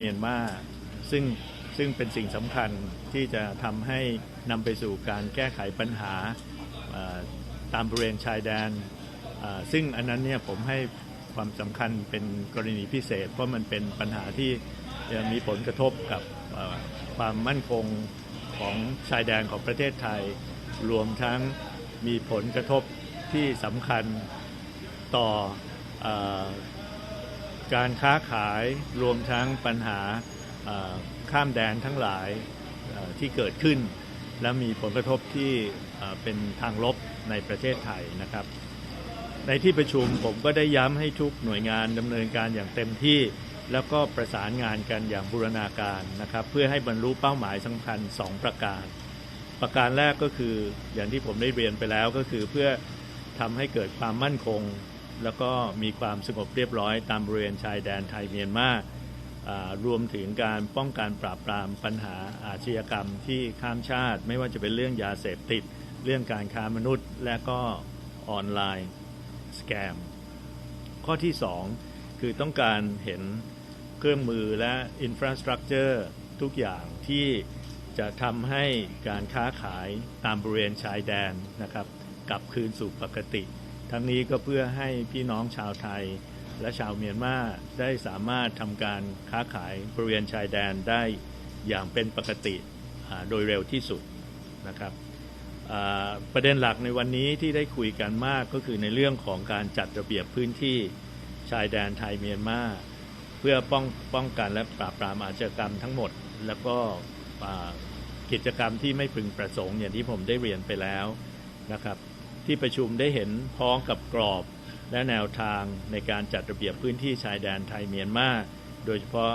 เมียนมาซึ่งซึ่งเป็นสิ่งสำคัญที่จะทำให้นำไปสู่การแก้ไขปัญหาตามบริเวณชายแดน ซึ่งอันนั้นเนี่ยผมให้ความสำคัญเป็นกรณีพิเศษ เพราะมันเป็นปัญหาที่จะมีผลกระทบกับความมั่นคงของชายแดนของประเทศไทย รวมทั้งมีผลกระทบที่สำคัญต่ออ การค้าขายรวมทั้งปัญหาข้ามแดนทั้งหลายที่เกิดขึ้น และมีผลกระทบที่เอ่อเป็นทางลบในประเทศไทยนะครับ ในที่ประชุมผมก็ได้ย้ำให้ทุกหน่วยงานดำเนินการอย่างเต็มที่ แล้วก็ประสานงานกันอย่างบูรณาการนะครับ เพื่อให้บรรลุเป้าหมายสำคัญ 2 ประการ ประการแรกก็คืออย่างที่ผมได้เรียนไปแล้วก็คือเพื่อทำให้เกิดความมั่นคง แล้วก็มีความสงบเรียบร้อยตามบริเวณชายแดนไทยเมียนมาอ่ารวมถึงการป้องกันปราบปรามปัญหาอาชญากรรมที่ข้ามชาติ ไม่ว่าจะเป็นเรื่องยาเสพติด เรื่องการค้ามนุษย์ และก็ออนไลน์สแกมข้อที่ 2 คือต้องการเห็นเครื่องมือและอินฟราสตรักเจอร์ทุกอย่างที่จะทำให้การค้าขายตามบริเวณชายแดนนะครับกลับคืนสู่ปกติ ทั้งนี้ก็เพื่อให้พี่น้องชาวไทย และชาวเมียนมาได้สามารถทำการค้าขายบริเวณชายแดนได้อย่างเป็นปกติโดยเร็วที่สุดนะครับประเด็นหลักในวันนี้ที่ได้คุยกันมากก็คือในเรื่องของการจัดระเบียบพื้นที่ชายแดนไทยเมียนมาเพื่อป้องป้องกันและปราบปรามอาชญากรรมทั้งหมด แล้วก็กิจกรรมที่ไม่พึงประสงค์อย่างที่ผมได้เรียนไปแล้วนะครับ ที่ประชุมได้เห็นพ้องกับกรอบ และแนวทางในการจัดระเบียบพื้นที่ชายแดนไทยเมียนมาโดยเฉพาะ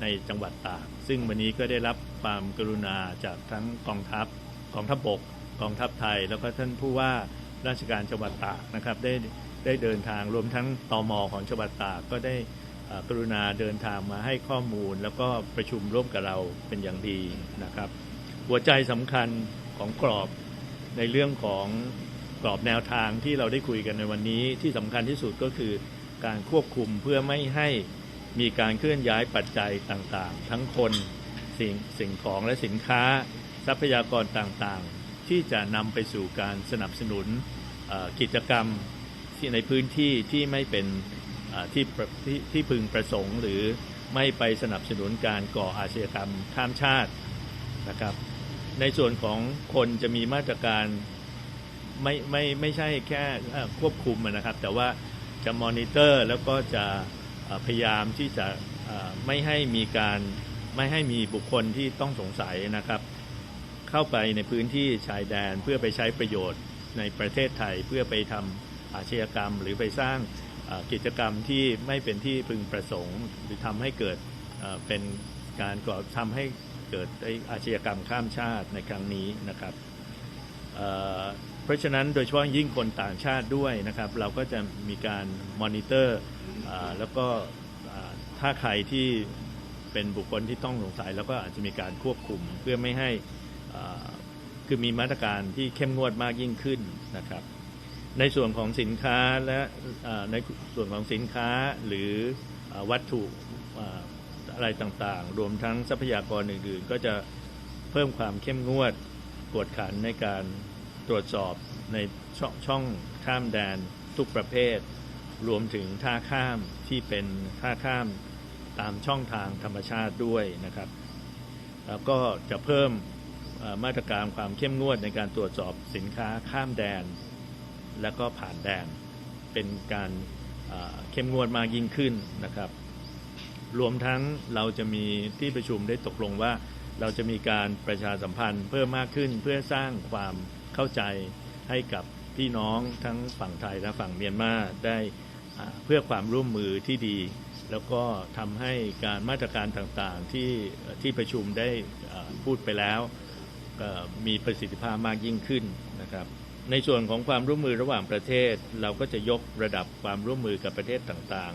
ในจังหวัดตาก ซึ่งวันนี้ก็ได้รับความกรุณาจากทั้งกองทัพกองทัพบกกองทัพไทย แล้วก็ท่านผู้ว่าราชการจังหวัดตากนะครับได้ได้เดินทางรวมทั้งตอมอของจังหวัดตากก็ได้กรุณาเดินทางมาให้ข้อมูล แล้วก็ประชุมร่วมกับเราเป็นอย่างดีนะครับ หัวใจสำคัญของกรอบในเรื่องของ กรอบแนวทางที่เราได้คุยกันในวันนี้ที่สำคัญที่สุดก็คือการควบคุมเพื่อไม่ให้มีการเคลื่อนย้ายปัจจัยต่างๆ ทั้งคนสิ่งสิ่งของและสินค้า ทรัพยากรต่างๆ ที่จะนำไปสู่การสนับสนุนกิจกรรมที่ในพื้นที่ที่ไม่เป็นที่ที่ที่พึงประสงค์ หรือไม่ไปสนับสนุนการก่ออาชญากรรมข้ามชาตินะครับ ในส่วนของคนจะมีมาตรการ ไม่ไม่ไม่ใช่แค่ควบคุมนะครับ แต่ว่าจะมอนิเตอร์แล้วก็จะพยายามที่จะไม่ให้มีการไม่ให้มีบุคคลที่ต้องสงสัยนะครับ เข้าไปในพื้นที่ชายแดนเพื่อไปใช้ประโยชน์ในประเทศไทยเพื่อไปทำอาชญากรรม หรือไปสร้างกิจกรรมที่ไม่เป็นที่พึงประสงค์ หรือทำให้เกิดเป็นการก่อทำให้เกิดอาชญากรรมข้ามชาติในครั้งนี้นะครับเอ่อ ราะฉะนั้นโดยเฉพาะยิ่งคนต่างชาติด้วยนะครับ เราก็จะมีการมอนิเตอร์แล้วก็ถ้าใครที่เป็นบุคคลที่ต้องสงสัย แล้วก็อาจจะมีการควบคุมเพื่อไม่ให้คือมีมาตรการที่เข้มงวดมากยิ่งขึ้นนะครับ ในส่วนของสินค้าและในส่วนของสินค้าหรือวัตถุอ่าอะไรต่างๆ รวมทั้งทรัพยากรอื่นๆ ก็จะเพิ่มความเข้มงวดกวดขันในการ ตรวจสอบในช่องช่องข้ามแดนทุกประเภท รวมถึงท่าข้ามที่เป็นท่าข้ามตามช่องทางธรรมชาติด้วยนะครับ แล้วก็จะเพิ่มมาตรการความเข้มงวดในการตรวจสอบสินค้าข้ามแดน และก็ผ่านแดน เป็นการเข้มงวดมากยิ่งขึ้นนะครับ รวมทั้งเราจะมีที่ประชุมได้ตกลงว่า เราจะมีการประชาสัมพันธ์เพิ่มมากขึ้นเพื่อสร้างความ เข้าใจให้กับพี่น้องทั้งฝั่งไทยและฝั่งเมียนมาได้เพื่อความร่วมมือที่ดี แล้วก็ทำให้การมาตรการต่างๆที่ที่ประชุมได้พูดไปแล้วมีประสิทธิภาพมากยิ่งขึ้นนะครับ ในส่วนของความร่วมมือระหว่างประเทศ เราก็จะยกระดับความร่วมมือกับประเทศต่าง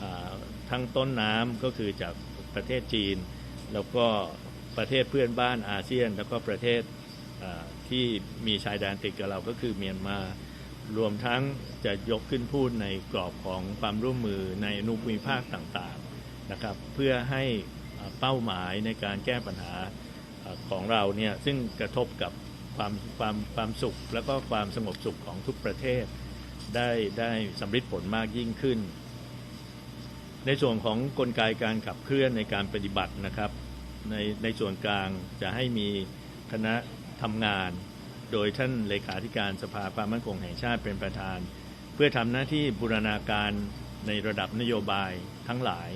ๆ ทั้งต้นน้ำก็คือจากประเทศจีน แล้วก็ประเทศเพื่อนบ้านอาเซียน แล้วก็ประเทศ ที่มีชายแดนติดกับเราก็คือเมียนมารวมทั้งจะยกขึ้นพูดในกรอบของความร่วมมือในอนุภูมิภาคต่างๆนะครับ เพื่อให้เป้าหมายในการแก้ปัญหาของเราเนี่ยซึ่งกระทบกับความความความสุข แล้วก็ความสงบสุขของทุกประเทศ ได้ได้สำฤทธิ์ผลมากยิ่งขึ้น ในส่วนของกลไกการขับเคลื่อนในการปฏิบัตินะครับ ในในส่วนกลางจะให้มีคณะ ทำงาน โดยท่านเลขาธิการสภาความมั่นคงแห่งชาติเป็นประธาน เพื่อทำหน้าที่บูรณาการในระดับนโยบายทั้งหลาย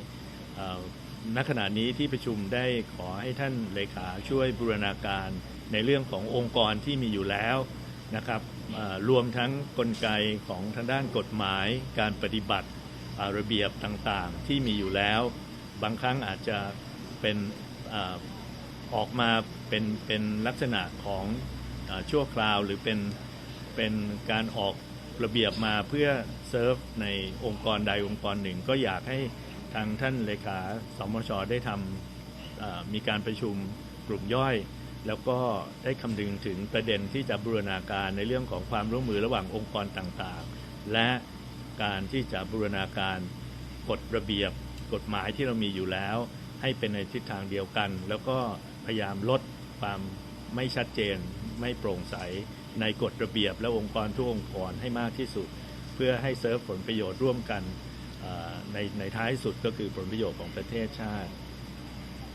ณขณะนี้ที่ประชุมได้ขอให้ท่านเลขาช่วยบูรณาการในเรื่องขององค์กรที่มีอยู่แล้วนะครับรวมทั้งกลไกของทางด้านกฎหมาย การปฏิบัติระเบียบต่างๆ ที่มีอยู่แล้ว บางครั้งอาจจะเป็นออกมา เป็นเป็นลักษณะของอชั่วคราวหรือเป็นเป็นการออกระเบียบมาเพื่อเซิร์ฟในองค์กรใดองค์กรหนึ่ง ก็อยากให้ทางท่านเลขาสมชได้ทำมีการประชุมกลุ่มย่อย แล้วก็ได้คำนึงถึงประเด็นที่จะบูรณาการในเรื่องของความร่วมมือระหว่างองค์กรต่างๆ และการที่จะบูรณาการกฎระเบียบกฎหมายที่เรามีอยู่แล้ว ให้เป็นในทิศทางเดียวกัน แล้วก็พยายามลด ความไม่ชัดเจน ไม่โปร่งใสในกฎระเบียบและองค์กรทุกองค์กรให้มากที่สุด เพื่อให้เซิร์ฟผลประโยชน์ร่วมกันในในท้ายสุดก็คือผลประโยชน์ของประเทศชาติ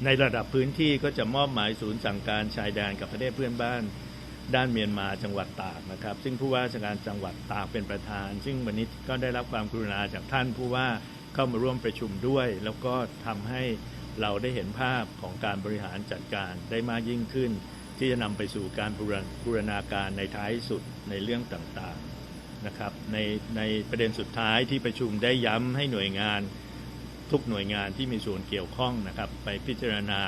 ในระดับพื้นที่ก็จะมอบหมายศูนย์สั่งการชายแดนกับประเทศเพื่อนบ้านด้านเมียนมาจังหวัดตากนะครับ ซึ่งผู้ว่าราชการจังหวัดตากเป็นประธาน ซึ่งวันนี้ก็ได้รับความกรุณาจากท่านผู้ว่าเข้ามาร่วมประชุมด้วย แล้วก็ทำให้ เราได้เห็นภาพของการบริหารจัดการได้มากยิ่งขึ้น ที่จะนำไปสู่การบูรณาการในท้ายสุดในเรื่องต่างๆนะครับในในประเด็นสุดท้ายที่ประชุมได้ย้ำให้หน่วยงานทุกหน่วยงานที่มีส่วนเกี่ยวข้องนะครับ ไปพิจารณา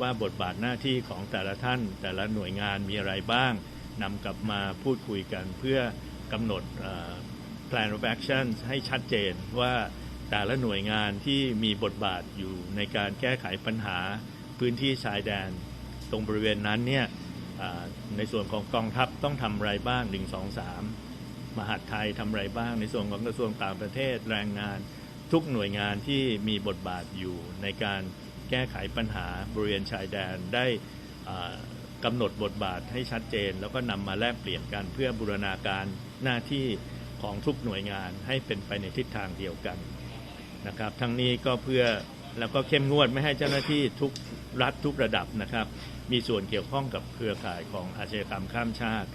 ว่าบทบาทหน้าที่ของแต่ละท่าน แต่ละหน่วยงานมีอะไรบ้างนำกลับมาพูดคุยกันเพื่อกำหนด plan of action ให้ชัดเจนว่า แต่ละหน่วยงานที่มีบทบาทอยู่ในการแก้ไขปัญหาพื้นที่ชายแดน ตรงบริเวณนั้นเนี่ยในส่วนของกองทัพต้องทำอะไรบ้าง 1 2 3 มหาดไทยทำอะไรบ้าง ในส่วนของกระทรวงต่างประเทศแรงงาน ทุกหน่วยงานที่มีบทบาทอยู่ในการแก้ไขปัญหาบริเวณชายแดนได้กำหนดบทบาทให้ชัดเจน แล้วก็นำมาแลกเปลี่ยนกันเพื่อบูรณาการหน้าที่ของทุกหน่วยงานให้เป็นไปในทิศทางเดียวกัน นะครับ ทั้งนี้ก็เพื่อแล้วก็เข้มงวดไม่ให้เจ้าหน้าที่ทุกรัฐทุกระดับนะครับ มีส่วนเกี่ยวข้องกับเครือข่ายของอาชญากรรมข้ามชาติ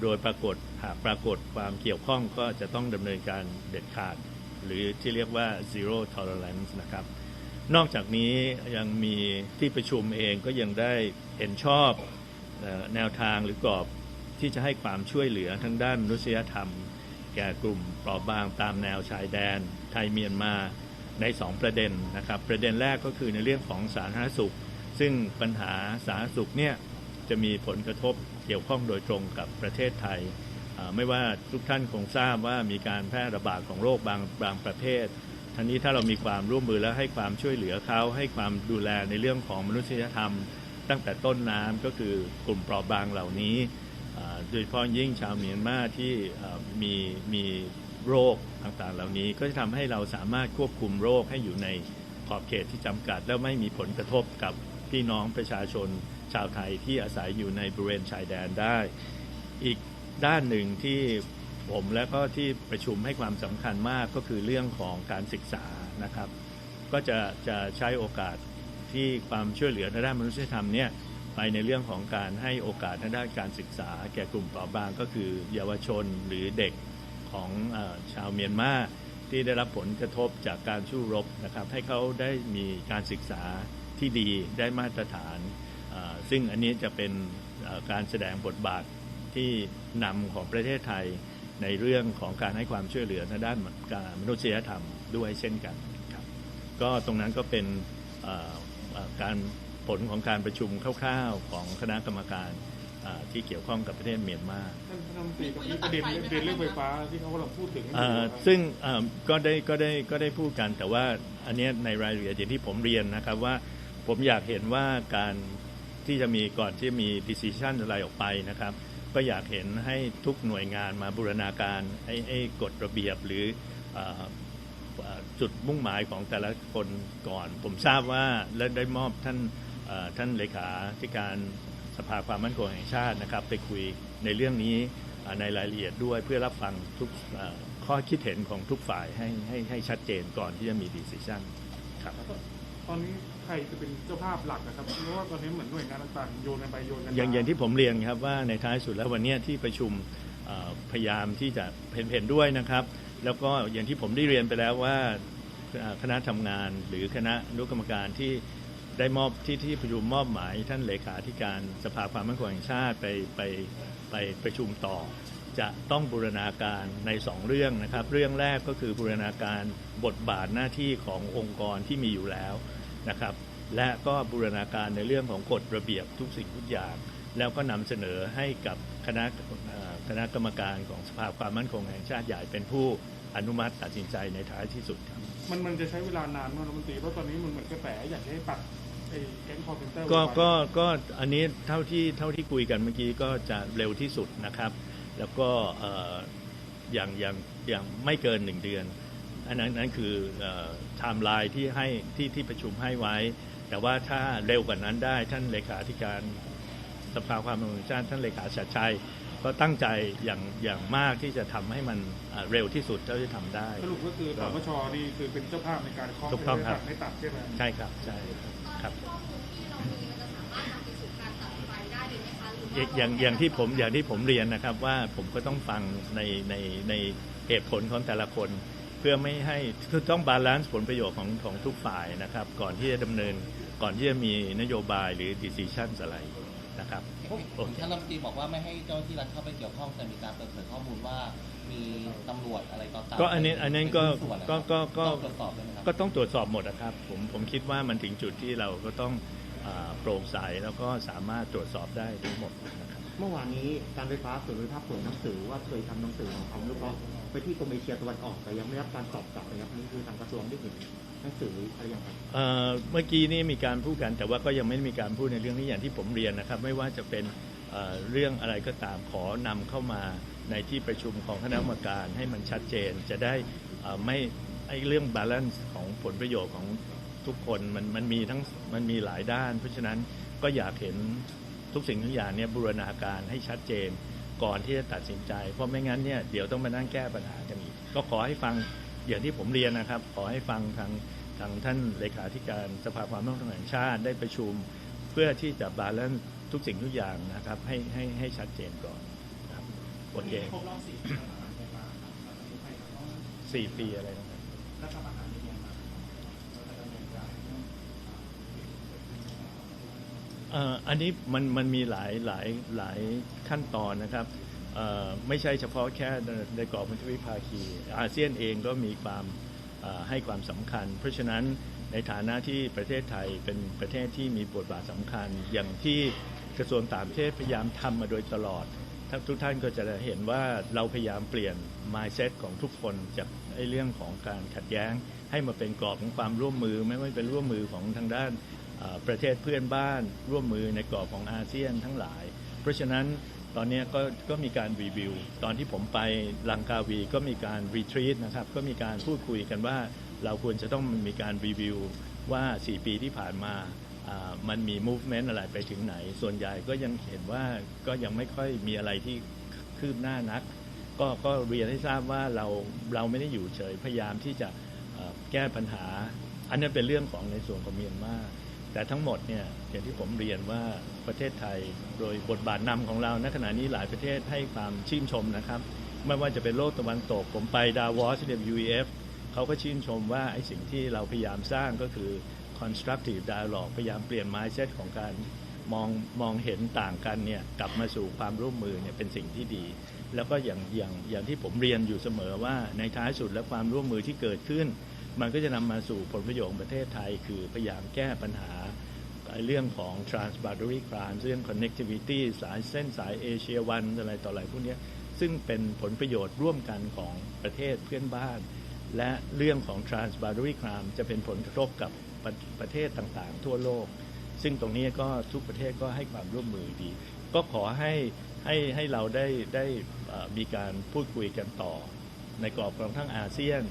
โดยปรากฏหากปรากฏความเกี่ยวข้องก็จะต้องดำเนินการเด็ดขาด หรือที่เรียกว่า zero tolerance นะครับ นอกจากนี้ยังมีที่ประชุมเองก็ยังได้เห็นชอบแนวทางหรือกรอบที่จะให้ความช่วยเหลือทางด้านมนุษยธรรม แก่กลุ่มเปราะบางตามแนวชายแดนไทยเมียนมาใน 2 ประเด็นนะครับ ประเด็นแรกก็คือในเรื่องของสาธารณสุข ซึ่งปัญหาสาธารณสุขเนี่ยจะมีผลกระทบเกี่ยวข้องโดยตรงกับประเทศไทย ไม่ว่าทุกท่านคงทราบว่ามีการแพร่ระบาดของโรคบางบางประเภททั้งนี้ถ้าเรามีความร่วมมือและให้ความช่วยเหลือเขาให้ความดูแลในเรื่องของมนุษยธรรม ตั้งแต่ต้นน้ำก็คือกลุ่มเปราะบางเหล่านี้ โดยเฉพาะยิ่งชาวเมียนมาที่มีมีโรคต่างๆ เหล่านี้ก็จะทำให้เราสามารถควบคุมโรคให้อยู่ในขอบเขตที่จำกัด แล้วไม่มีผลกระทบกับพี่น้องประชาชนชาวไทยที่อาศัยอยู่ในบริเวณชายแดนได้ อีกด้านหนึ่งที่ผมและก็ที่ประชุมให้ความสำคัญมากก็คือเรื่องของการศึกษานะครับ ก็จะจะใช้โอกาสที่ความช่วยเหลือในด้านมนุษยธรรมเนี่ย ไปในเรื่องของการให้โอกาสในด้านการศึกษา แก่กลุ่มเปราะบางก็คือ เยาวชนหรือเด็กของอชาวเมียนมาที่ได้รับผลกระทบจากการสู้รบนะครับ ให้เขาได้มีการศึกษาที่ดีได้มาตรฐาน ซึ่งอันนี้จะเป็นการแสดงบทบาทที่นำของประเทศไทยในเรื่องของการให้ความช่วยเหลือในด้านการมนุษยธรรมด้วยเช่นกันครับก็ตรงนั้นก็เป็นการ ผลของการประชุมคร่าวๆของคณะกรรมการอ่าที่เกี่ยวข้องกับประเทศเมียนมา ท่านรัฐมนตรีกับประเด็นประเด็นเรื่องไฟฟ้าที่เขากำลังพูดถึง เอ่อซึ่งเอ่อก็ได้ก็ได้ก็ได้พูดกันแต่ว่าอันเนี้ยในรายละเอียดอย่างที่ผมเรียนนะครับว่าผมอยากเห็นว่าการที่จะมีก่อนที่จะมี decision อะไรออกไปนะครับ ก็อยากเห็นให้ทุกหน่วยงานมาบูรณาการให้ให้กฎระเบียบหรือเอ่อเอ่อจุดมุ่งหมายของแต่ละคนก่อน ผมทราบว่าและได้มอบท่านเอ่อ ท่านเลขาธิการสภาความมั่นคงแห่งชาตินะครับ ไปคุยในเรื่องนี้เอ่อในรายละเอียดด้วยเพื่อรับฟังทุกเอ่อข้อคิดเห็นของทุกฝ่ายให้ให้ให้ชัดเจนก่อนที่จะมีดีซิชันครับตอนนี้ใครจะเป็นเจ้าภาพหลักนะครับเพราะว่าตอนนี้เหมือนหน่วยงานต่างๆโยนกันไปโยนกันมาอย่างอย่างที่ผมเรียนครับว่าในท้ายสุดแล้ววันเนี้ยที่ประชุมเอ่อพยายามที่จะเห็นเห็นด้วยนะครับ แล้วก็อย่างที่ผมได้เรียนไปแล้วว่าเอ่อคณะทำงานหรือคณะอนุกรรมการที่ ได้มอบที่ที่ประชุมมอบหมายท่านเลขาธิการสภาความมั่นคงแห่งชาติไปไปไปประชุมต่อ จะต้องบูรณาการในสองเรื่องนะครับ เรื่องแรกก็คือบูรณาการบทบาทหน้าที่ขององค์กรที่มีอยู่แล้วนะครับ และก็บูรณาการในเรื่องของกฎระเบียบทุกสิ่งทุกอย่าง แล้วก็นำเสนอให้กับคณะคณะกรรมการของสภาความมั่นคงแห่งชาติใหญ่เป็นผู้อนุมัติตัดสินใจในท้ายที่สุดครับ มันมันจะใช้เวลานานมากรัฐมนตรีเพราะตอนนี้มันเหมือนกระแสอยากให้ตัด ไอ้แก๊งคอร์เซนเตอร์ก็ก็ก็อันนี้เท่าที่เท่าที่คุยกันเมื่อกี้ก็จะเร็วที่สุดนะครับ แล้วก็เอ่ออย่างอย่างอย่างไม่เกินหนึ่งเดือน อันนั้นนั่นคือไทม์ไลน์ที่ให้ที่ที่ประชุมให้ไว้ แต่ว่าถ้าเร็วกว่านั้นได้ท่านเลขาธิการสภาความมั่นคงแห่งชาติท่านเลขาชัดชัยก็ตั้งใจอย่างอย่างมากที่จะทำให้มันเอ่อเร็วที่สุดเท่าที่ทำได้ สรุปก็คือสมชนี่คือเป็นเจ้าภาพในการเคาะถูกต้องครับไม่ตัดใช่ไหม ใช่ครับใช่ครับ อย่างอย่างอย่างที่ผมอย่างที่ผมเรียนนะครับว่าผมก็ต้องฟังในในในเหตุผลของแต่ละคน เพื่อไม่ให้คือต้องบาลานซ์ผลประโยชน์ของของทุกฝ่ายนะครับ ก่อนที่จะดำเนินก่อนที่จะมีนโยบายหรือ decision อะไรนะครับเห็น ท่านรัฐมนตรีบอกว่าไม่ให้เจ้าหน้าที่รัฐเข้าไปเกี่ยวข้องแต่มีการเปิดเผยข้อมูลว่ามีตำรวจอะไรต่างๆก็อันนี้อันนั้นก็เป็หุ้ส่วนก็ก็ก็ต้องตรวจสอบใช่ไหมครับก็ต้องตรวจสอบหมดนะครับผมผมคิดว่ามันถึงจุดที่เราก็ต้องอ่าโปร่งใสแล้วก็สามารถตรวจสอบได้ทั้งหมดนะครับเมื่อวานนี้การไฟฟ้าส่วนภูมิภาคส่งหนังสือว่าเคยทำหนังสือของความรู้ร้อง ไปที่กรมเอเชียตะวันออกแต่ยังไม่รับการตอบกลับนะครับนี่คือทางกระทรวงได้เห็นหนังสืออะไรอย่างไรเมื่อกี้นี่มีการพูดกันแต่ว่าก็ยังไม่มีการพูดในเรื่องนี้อย่างที่ผมเรียนนะครับ ไม่ว่าจะเป็นเรื่องอะไรก็ตามขอนำเข้ามาในที่ประชุมของคณะกรรมการให้มันชัดเจนจะได้ไม่ไอ้เรื่องบาลานซ์ของผลประโยชน์ของทุกคนมันมันมีทั้งมันมีหลายด้าน เพราะฉะนั้นก็อยากเห็นทุกสิ่งทุกอย่างเนี่ยบูรณาการให้ชัดเจน ก่อนที่จะตัดสินใจ เพราะไม่งั้นเนี่ยเดี๋ยวต้องมานั่งแก้ปัญหากันอีกก็ขอให้ฟังอย่างที่ผมเรียนนะครับ ขอให้ฟังทางทางท่านเลขาธิการสภาความมั่นคงแห่งชาติได้ประชุม เพื่อที่จะบาลานซ์ทุกสิ่งทุกอย่างนะครับ ให้ให้ให้ชัดเจนก่อนครับโอเคสี่ปีอะไรนะครับ อันนี้มันมันมีหลายหลายหลายขั้นตอนนะครับไม่ใช่เฉพาะแค่ในกรอบมันทวิภาคี อาเซียนเองก็มีความให้ความสำคัญ เพราะฉะนั้นในฐานะที่ประเทศไทยเป็นประเทศที่มีบทบาทสำคัญ อย่างที่กระทรวงต่างประเทศพยายามทำมาโดยตลอดท,ทุกท่านก็จะเห็นว่าเราพยายามเปลี่ยน mindset ของทุกคนจากไอ้เรื่องของการขัดแย้ง ให้มาเป็นกรอบของความร่วมมือ ไม่ว่าเป็นร่วมมือของทางด้าน ประเทศเพื่อนบ้านร่วมมือในกรอบของอาเซียนทั้งหลาย เพราะฉะนั้นตอนนี้ก็ก็มีการรีวิว ตอนที่ผมไปลังกาวีก็มีการรีทรีตนะครับ ก็มีการพูดคุยกันว่าเราควรจะต้องมีการรีวิวว่า 4 ปีที่ผ่านมามันมี movement อะไรไปถึงไหน ส่วนใหญ่ก็ยังเห็นว่าก็ยังไม่ค่อยมีอะไรที่คืบหน้านัก ก็ก็เรียนให้ทราบว่าเราเราไม่ได้อยู่เฉยพยายามที่จะแก้ปัญหา อันนั้นเป็นเรื่องของในส่วนของเมียนมา แต่ทั้งหมดเนี่ยอย่างที่ผมเรียนว่าประเทศไทยโดยบทบาทนำของเราณขณะนี้หลายประเทศให้ความชื่นชมนะครับ ไม่ว่าจะเป็นโลกตะวันตก ผมไปดาวอสที่ WEF เขาก็ชื่นชมว่าไอ้สิ่งที่เราพยายามสร้างก็คือ constructive dialogue พยายามเปลี่ยน mindset ของการมองมองเห็นต่างกันเนี่ยกลับมาสู่ความร่วมมือเนี่ยเป็นสิ่งที่ดี แล้วก็อย่างอย่างอย่างที่ผมเรียนอยู่เสมอว่าในท้ายสุดและความร่วมมือที่เกิดขึ้น มันก็จะนำมาสู่ผลประโยชน์ของประเทศไทย คือพยายามแก้ปัญหา เรื่องของ transboundary crime เรื่อง connectivity สายเส้นสายเอเชียวันอะไรต่ออะไรพวกนี้ซึ่งเป็นผลประโยชน์ร่วมกันของประเทศเพื่อนบ้าน และเรื่องของ transboundary crime จะเป็นผลกระทบกับประประเทศต่างๆ ทั่วโลก ซึ่งตรงนี้ก็ทุกประเทศก็ให้ความร่วมมือดี ก็ขอให้ให้ให้เราได้ได้มีการพูดคุยกันต่อ ในกรอบของทั้งอาเซียน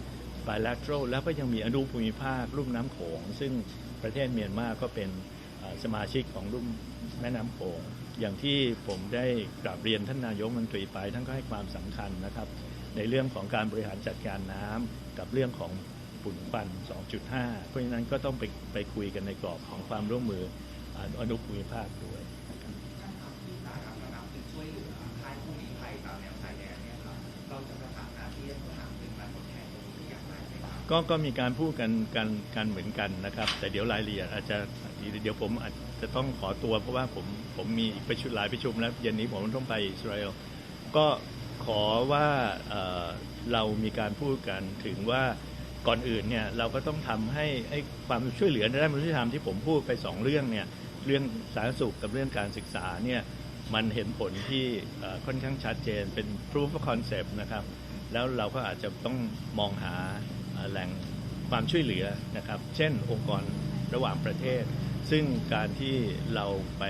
bilateral แล้วก็ยังมีอนุภูมิภาคลุ่มน้ำโขง ซึ่งประเทศเมียนมาก็เป็น สมาชิกของลุ่มแม่น้ำโขงอย่างที่ผมได้กราบเรียนท่านนายกมนตรีไปท่านก็ให้ความสำคัญนะครับ ในเรื่องของการบริหารจัดการน้ำกับเรื่องของฝุ่นควัน 2.5 เพราะฉะนั้นก็ต้องไปไปคุยกันในกรอบของความร่วมมืออ่าอนุภูมิภาคด้วยก็ก็มีการพูดกันกันกันเหมือนกันนะครับ แต่เดี๋ยวรายละเอียดอาจจะ เดี๋ยวผมอาจจะต้องขอตัวเพราะว่าผมผมมีอีกประชุมหลายประชุมแล้วเย็นนี้ผมต้องไปอิสราเอลก็ขอว่าเเรามีการพูดกันถึงว่าก่อนอื่นเนี่ยเราก็ต้องทำให้ไอ้ความช่วยเหลือในด้านมนุษยธรรมที่ผมพูดไปสองเรื่องเนี่ยเรื่องสาธารณสุขกับเรื่องการศึกษาเนี่ยมันเห็นผลที่ค่อนข้างชัดเจนเป็น proof of concept นะครับ แล้วเราก็อาจจะต้องมองหาแหล่งความช่วยเหลือนะครับ เช่นองค์กรระหว่างประเทศ ซึ่งการที่เราไป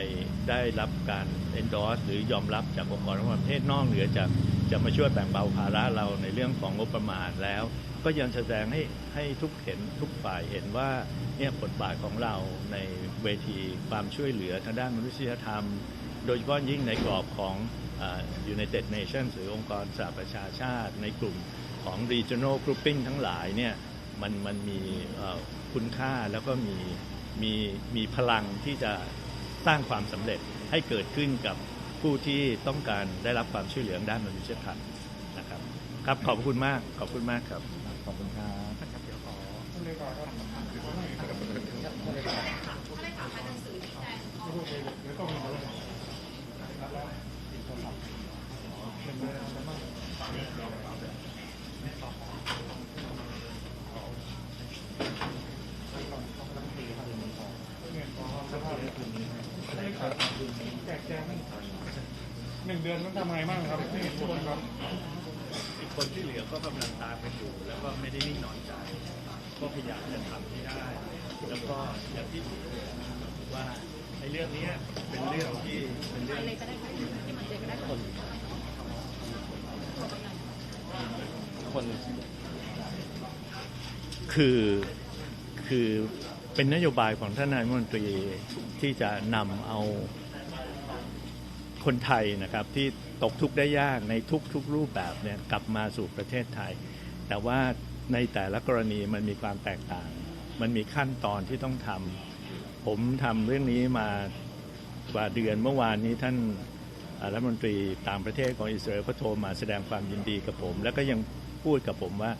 ได้รับการ endorse หรือยอมรับจากองค์กรระหว่างประเทศนอกเหนือจากจะมาช่วยแบ่งเบาภาระเราในเรื่องของงบประมาณแล้ว ก็ยังแสดงให้ให้ทุกเห็นทุกฝ่ายเห็นว่าเนี่ยบทบาทของเราในเวทีความช่วยเหลือทางด้านมนุษยธรรม โดยเฉพาะยิ่งในกรอบของอ United Nations หรือองค์กรสหประชาชาติ ในกลุ่มของ regional grouping ทั้งหลายเนี่ยมันมันมีคุณค่าแล้วก็มี มีมีพลังที่จะสร้างความสำเร็จให้เกิดขึ้นกับผู้ที่ต้องการได้รับความช่วยเหลือด้านมนุษยธรรมนะครับ ครับขอบคุณมากขอบคุณมากครับขอบคุณครับท่านเลขาครับเดี๋ยวต้องมาแล้วเป็นเรื่องอะไรบ้างเนี่ยขอสภาพ แจกแจงหนึ่งเดือนต้องทำอะไงบ้างครับทุกคนครับ อีกคนที่เหลือก็กำลังตามกันอยู่ แล้วก็ไม่ได้นิ่งนอนใจ ก็พยายามจะทำให้ได้ แล้วก็อย่างที่ผมเรียนนะครับว่าในเรื่องนี้เป็นเรื่องที่เป็นเรื่อง คนคือคือ เป็นนโยบายของท่านนายมนตรีที่จะนำเอาคนไทยนะครับที่ตกทุกข์ได้ยากในทุกๆรูปแบบเนี่ยกลับมาสู่ประเทศไทย แต่ว่าในแต่ละกรณีมันมีความแตกต่าง มันมีขั้นตอนที่ต้องทำผมทำเรื่องนี้มากว่าเดือนเมื่อวานนี้ท่านรัฐมนตรีต่างประเทศของอิสราเอลก็โทรมาแสดงความยินดีกับผม แล้วก็ยังพูดกับผมว่า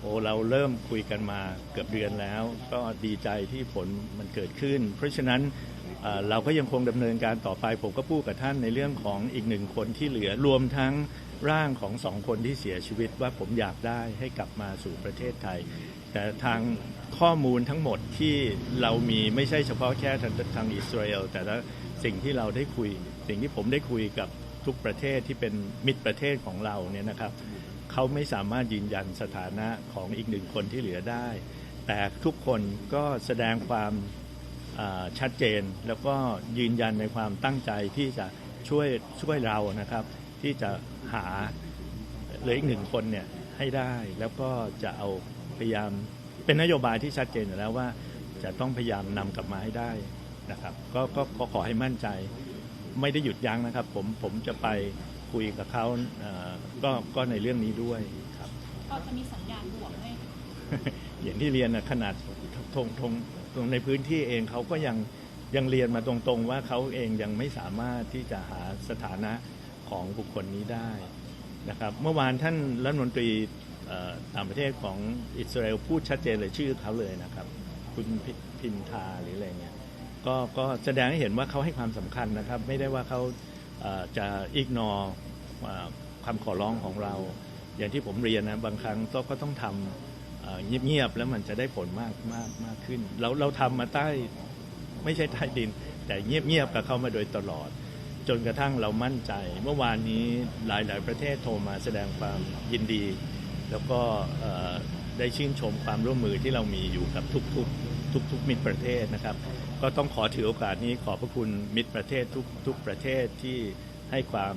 โอ้เราเริ่มคุยกันมาเกือบเดือนแล้ว ก็ดีใจที่ผลมันเกิดขึ้น เพราะฉะนั้นเราก็ยังคงดำเนินการต่อไป ผมก็พูดกับท่านในเรื่องของอีกหนึ่งคนที่เหลือรวมทั้งร่างของสองคนที่เสียชีวิตว่าผมอยากได้ให้กลับมาสู่ประเทศไทย แต่ทางข้อมูลทั้งหมดที่เรามีไม่ใช่เฉพาะแค่ทางทางอิสราเอลแต่ละสิ่งที่เราได้คุย สิ่งที่ผมได้คุยกับทุกประเทศที่เป็นมิตรประเทศของเราเนี่ยนะครับ เขาไม่สามารถยืนยันสถานะของอีกหนึ่งคนที่เหลือได้ แต่ทุกคนก็แสดงความชัดเจน แล้วก็ยืนยันในความตั้งใจที่จะช่วยช่วยเรานะครับ ที่จะหาเหลืออีกหนึ่งคนเนี่ยให้ได้แล้วก็จะเอาพยายามเป็นนโยบายที่ชัดเจนอยู่แล้วว่าจะต้องพยายามนำกลับมาให้ได้นะครับก็ก็ก็ขอให้มั่นใจ ไม่ได้หยุดยั้งนะครับ ผมผมจะไป คุยกับเขาเอ่อก็ก็ในเรื่องนี้ด้วยครับพอจะมีสัญญาณบวกให้อย่างที่เรียนนะขนาดทงทงตรงในพื้นที่เองเขาก็ยังยังเรียนมาตรงๆ ว่าเขาเองยังไม่สามารถที่จะหาสถานะของบุคคลนี้ได้นะครับเมื่อวานท่านรัฐมนตรีเอ่อต่างประเทศของอิสราเอลพูดชัดเจนเลยชื่อเขาเลยนะครับ คุณพิพินทาหรืออะไรเงี้ยก็ก็แสดงให้เห็นว่าเขาให้ความสำคัญนะครับ ไม่ได้ว่าเขาเอ่อ จะอิกนอความขอร้องของเรา อย่างที่ผมเรียนนะบางครั้งก็ก็ต้องทำเงียบๆแล้วมันจะได้ผลมากมากมากขึ้น เราเราทำมาใต้ไม่ใช่ใต้ดิน แต่เงียบๆกับเขามาโดยตลอด จนกระทั่งเรามั่นใจ เมื่อวานนี้หลายๆ ประเทศโทรมาแสดงความยินดี แล้วก็ได้ชื่นชมความร่วมมือที่เรามีอยู่กับทุกๆ ทุกๆมิตรประเทศนะครับ ก็ต้องขอถือโอกาสนี้ขอบพระคุณมิตรประเทศทุกทุกประเทศที่ให้ความ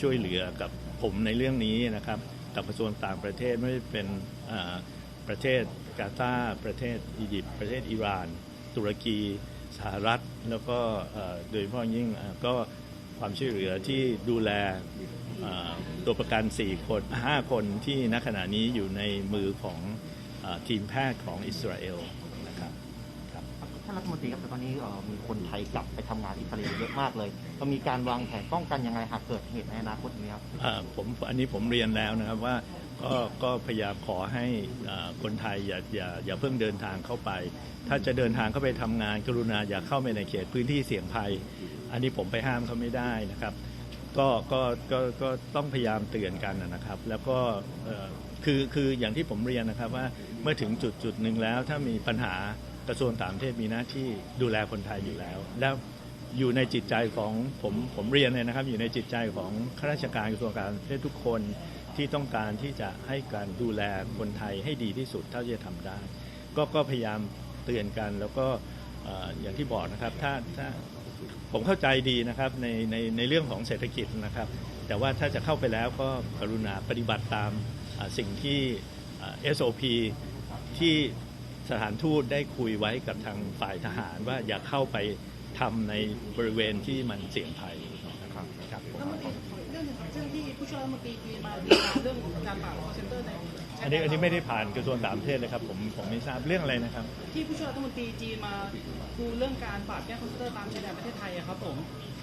ช่วยเหลือกับผมในเรื่องนี้นะครับ กับกระทรวงต่างประเทศไม่ว่าเป็นประเทศกาตาร์ประเทศอียิปต์ประเทศอิหร่าน ตุรกีสหรัฐ แล้วก็โดยเฉพาะยิ่งก็ความช่วยเหลือที่ดูแลตัวประกัน 4 คน 5 คนที่ณขณะนี้อยู่ในมือของอทีมแพทย์ของอิสราเอลนะครับครับ ท่านรัฐมนตรีครับแต่ตอนนี้มีคนไทยกลับไปทำงานอิสราเอลเยอะมากเลยเรามีการวางแผนป้องกันยังไงหากเกิดเหตุในอนาคตนี้ครับอ่าผมอันนี้ผมเรียนแล้วนะครับว่าก็ก็พยายามขอให้คนไทยอย่าอย่าอย่าเพิ่งเดินทางเข้าไป ถ้าจะเดินทางเข้าไปทำงานกรุณาอย่าเข้าไปในเขตพื้นที่เสี่ยงภัย อันนี้ผมไปห้ามเขาไม่ได้นะครับก็ก็ก็ก็ต้องพยายามเตือนกันนะครับ แล้วก็คือคืออย่างที่ผมเรียนนะครับว่าเมื่อถึงจุดจุดหนึ่งแล้วถ้ามีปัญหา กระทรวงต่างประเทศมีหน้าที่ดูแลคนไทยอยู่แล้ว แล้วอยู่ในจิตใจของผมผมเรียนเลยนะครับ อยู่ในจิตใจของข้าราชการกระทรวงการต่างประเทศทุกคนที่ต้องการที่จะให้การดูแลคนไทยให้ดีที่สุดเท่าที่จะทำได้ ก็ก็พยายามเตือนกันแล้วก็อย่างที่บอกนะครับถ้าถ้าผมเข้าใจดีนะครับในในในเรื่องของเศรษฐกิจนะครับ แต่ว่าถ้าจะเข้าไปแล้วก็กรุณาปฏิบัติตามสิ่งที่ SOP ที่ สถานทูตได้คุยไว้กับทางฝ่ายทหารว่าอย่าเข้าไปทำในบริเวณที่มันเสี่ยงภัยนะครับครับเรื่องเรื่องที่ผู้ช่วยรัฐมนตรีจีนมาเรื่องการปราบคอเซ็นเตอร์ในอันนี้อันนี้ไม่ได้ผ่านกระทรวงต่างประเทศเลยครับผมผมไม่ทราบเรื่องอะไรนะครับ ที่ผู้ช่วยรัฐมนตรีจีนมาดูเรื่องการปราบแก้คอเซ็นเตอร์ตามชายแดนประเทศไทยอะครับผม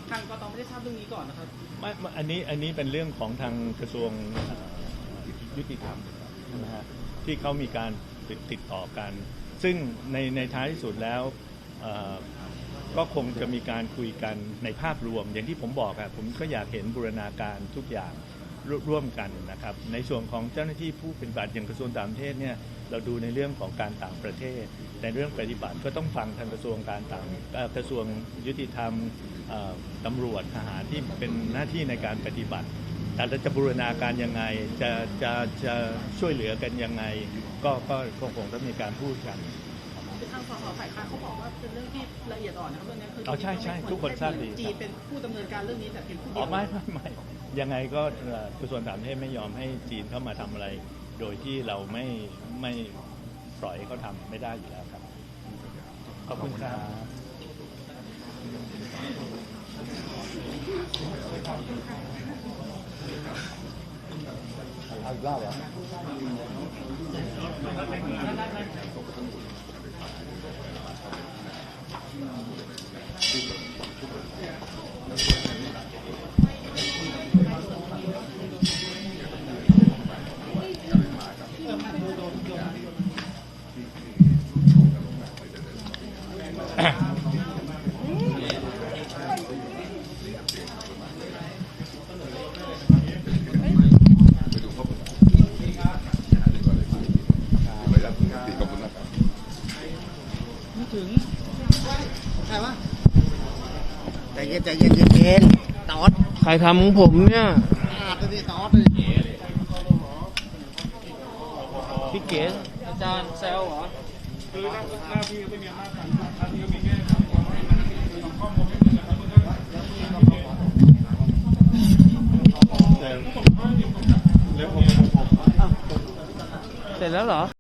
ทางกตไม่ได้ทราบเรื่องนี้ก่อนนะครับไม่อันนี้อันนี้เป็นเรื่องของทางกระทรวงยุติธรรมนะฮะที่เขามีการ ติดติดต่อกัน ซึ่งในในท้ายที่สุดแล้วก็คงจะมีการคุยกันในภาพรวม อย่างที่ผมบอกอะผมก็อยากเห็นบูรณาการทุกอย่างร่วร่วมกันนะครับ ในส่วนของเจ้าหน้าที่ผู้ปฏิบัติอย่างกระทรวงต่างประเทศเนี่ยเราดูในเรื่องของการต่างประเทศ ในเรื่องปฏิบัติก็ต้องฟังทางกระทรวงการต่างกระทรวงยุติธรรมตำรวจทหารที่เป็นหน้าที่ในการปฏิบัติแต่เราจะบูรณาการยังไงจะจะจะช่วยเหลือกันยังไง ก็ก็ก็คงต้องมีการพูดกันทางสสฝ่ายค้านเขาบอกว่าเป็นเรื่องที่ละเอียดอ่อนนะครับเรื่องนี้คืออ๋อใช่ใช่ทุกคนทราบดีจีนเป็นผู้ดำเนินการเรื่องนี้แต่เพียงผู้เดีอ๋ยอวไม่ไม่ไม่ยังไงก็เอ่อกระทรวงต่างประเทศไม่ยอมให้จีนเข้ามาทำอะไร โดยที่เราไม่ไม่ปล่อยให้เขาทำไม่ได้อยู่แล้วครับขอบคุณครับ ใจเย็น ใจเย็นใจเย็นตอดใครทำของผมเนี่ยอาดเลยตอดเลยพี่เก๋อาจารย์แซวเหรอคือหน้าหน้าที่ไม่มีอำนาจสั่งหน้าที่ก็มีแค่ทำข้อมูลให้มันนะครับมันก็เสร็จแล้วเหรอ